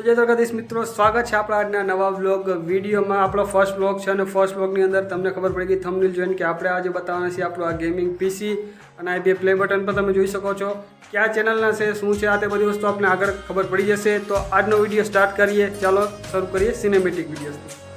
તો જય દ્વારકાધીશ મિત્રો, સ્વાગત છે આપણા આજના નવા વ્લોગ વિડીયોમાં. આપણો ફર્સ્ટ વ્લોગ છે અને ફર્સ્ટ વ્લોગની અંદર તમને ખબર પડી ગઈ થંબનેલ જોઈને કે આપણે આજે બતાવવાના છીએ આપણું આ ગેમિંગ પીસી અને આ બે પ્લે બટન પર તમે જોઈ શકો છો કયા ચેનલના છે, શું છે આ તે બધી વસ્તુ આપણે આગળ ખબર પડી જશે. તો આજનો વીડિયો સ્ટાર્ટ કરીએ. ચાલો, શરૂ કરીએ સિનેમેટિક વિડીયોઝથી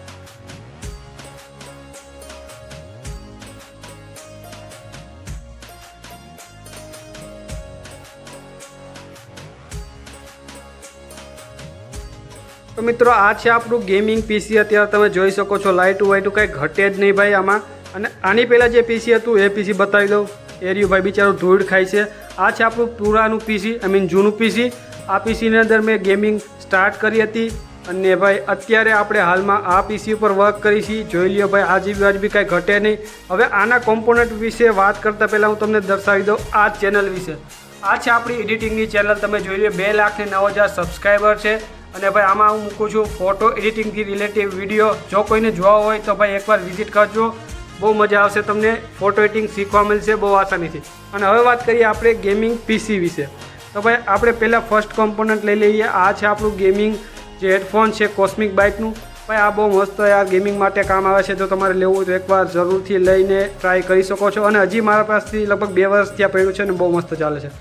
તો મિત્રો, આ છે આપણું ગેમિંગ પીસી અત્યારે તમે જોઈ શકો છો લાઇટું વાઇટું કંઈ ઘટે જ નહીં ભાઈ આમાં. અને આની પહેલાં જે પીસી હતું, એ પીસી બતાવી દઉં. એર્યું ભાઈ, બિચારું ધૂળ ખાય છે. આ છે આપણું પુરાનું પીસી આઈ મીન જૂનું પીસી આ પીસીની અંદર મેં ગેમિંગ સ્ટાર્ટ કરી હતી. અને ભાઈ, અત્યારે આપણે હાલમાં આ પીસી ઉપર વર્ક કરી છીએ જોઈ લ્યો ભાઈ આજી જીબી વાજબી કાંઈ ઘટે નહીં. હવે આના કોમ્પોનન્ટ વિશે વાત કરતાં પહેલાં હું તમને દર્શાવી દઉં આ ચેનલ વિશે. આ છે આપણી એડિટિંગની ચેનલ તમે જોઈ લો બે લાખ ને નવ હજાર સબસ્ક્રાઈબર છે. અને ભાઈ, આમાં હું મૂકું છું ફોટો એડિટિંગથી રિલેટિવ વીડિયો જો કોઈને જોવા હોય તો ભાઈ, એકવાર વિઝિટ કરજો. બહુ મજા આવશે તમને. ફોટો એડિટિંગ શીખવા મળશે બહુ આસાનીથી. અને હવે વાત કરીએ આપણે ગેમિંગ પીસી વિશે. તો ભાઈ, આપણે પહેલાં ફર્સ્ટ કોમ્પોનન્ટ લઈ લઈએ. આ છે આપણું ગેમિંગ જે હેડફોન છે કોસ્મિક બાઇકનું ભાઈ, આ બહુ મસ્ત યાર ગેમિંગ માટે કામ આવે છે. જો તમારે લેવું હોય તો એકવાર જરૂરથી લઈને ટ્રાય કરી શકો છો. અને હજી મારા પાસેથી લગભગ બે વર્ષ ત્યાં પડ્યું છે ને બહુ મસ્ત ચાલે છે.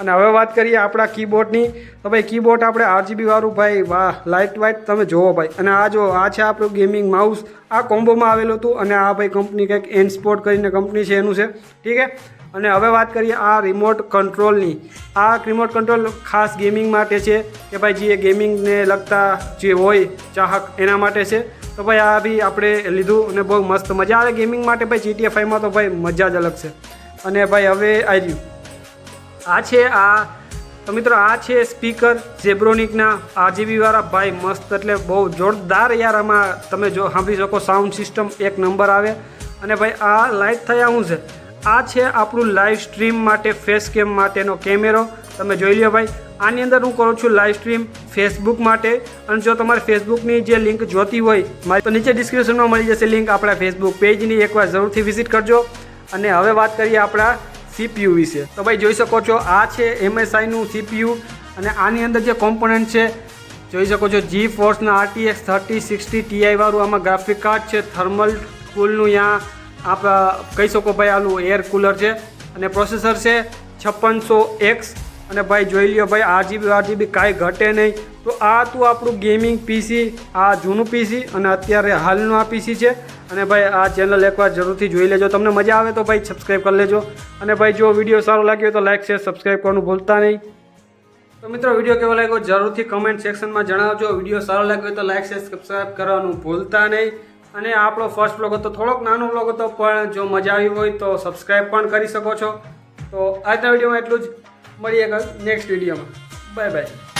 અને હવે વાત કરીએ આપણા કીબોર્ડની તો ભાઈ કીબોર્ડ આપણે આરજીબી વાળું ભાઈ, વાહ લાઇટ વાઇટ તમે જુઓ ભાઈ. અને આ જો, આ છે આપણું ગેમિંગ માઉસ આ કોમ્બોમાં આવેલું હતું અને આ ભાઈ કંપની કંઈક એન સ્પોર્ટ કરીને કંપની છે, એનું છે. ઠીક છે? અને હવે વાત કરીએ આ રિમોટ કંટ્રોલની આ રિમોટ કંટ્રોલ ખાસ ગેમિંગ માટે છે કે ભાઈ, જે ગેમિંગને લગતા જે હોય ચાહક એના માટે છે. તો ભાઈ, આ બી આપણે લીધું અને બહુ મસ્ત મજા. આવે ગેમિંગ માટે ભાઈ જીટીએ ફાઈવમાં તો ભાઈ મજા જ અલગ છે. અને ભાઈ, હવે આવી આ છે આ, તો મિત્રો આ છે સ્પીકર ઝેબ્રોનિકના આજીબીવાળા ભાઈ મસ્ત એટલે બહુ જોરદાર યાર આમાં તમે જો સાંભળી શકો સાઉન્ડ સિસ્ટમ એક નંબર આવે. અને ભાઈ આ લાઇટ થયા શું છે? આ છે આપણું લાઈવ સ્ટ્રીમ માટે ફેસ કેમ માટેનો કેમેરો તમે જોઈ લો ભાઈ, આની અંદર હું કરું છું લાઈવ સ્ટ્રીમ ફેસબુક માટે. અને જો તમારે ફેસબુકની જે લિંક જોતી હોય, મારી તો નીચે ડિસ્ક્રિપ્શનમાં મળી જશે લિંક આપણા ફેસબુક પેજની એકવાર જરૂરથી વિઝિટ કરજો. અને હવે વાત કરીએ આપણા સીપીયુ વિશે. તો ભાઈ જોઈ શકો છો, આ છે એમએસઆઈનું સીપીયુ અને આની અંદર જે કોમ્પોનન્ટ છે, જોઈ શકો છો જી ફોર્સના આરટીએક્સ થર્ટી સિક્સટી ટીઆઈ વાળું આમાં ગ્રાફિક કાર્ડ છે થર્મલ કુલનું ત્યાં આપ કહી શકો ભાઈ આલું એર કુલર છે અને પ્રોસેસર છે છપ્પનસો એક્સ અને ભાઈ જોઈ લ્યો ભાઈ, આરજીબી આરજીબી કાંઈ ઘટે નહીં. તો આ હતું આપણું ગેમિંગ પીસી આ જૂનું પીસી અને અત્યારે હાલનું આ પીસી છે. અને ભાઈ આ ચેનલ એકવાર જરૂરથી જોઈ લેજો. તમને મજા આવે તો ભાઈ સબસ્ક્રાઈબ કરી લેજો. અને ભાઈ જો વીડિયો સારો લાગ્યો તો લાઈક શેર સબસ્ક્રાઈબ કરવાનું ભૂલતા નહીં. તો મિત્રો વીડિયો કેવો લાગ્યો જરૂરથી કમેન્ટ સેક્શનમાં જણાવજો. વીડિયો સારો લાગ્યો તો લાઈક શેર સબસ્ક્રાઈબ કરવાનું ભૂલતા નહીં. અને આપણો ફર્સ્ટ બ્લોગ હતો, થોડોક નાનો બ્લોગ હતો, પણ જો મજા આવી હોય તો સબસ્ક્રાઈબ પણ કરી શકો છો. તો આજના વિડીયોમાં એટલું જ. મળીએ નેક્સ્ટ વિડીયોમાં બાય બાય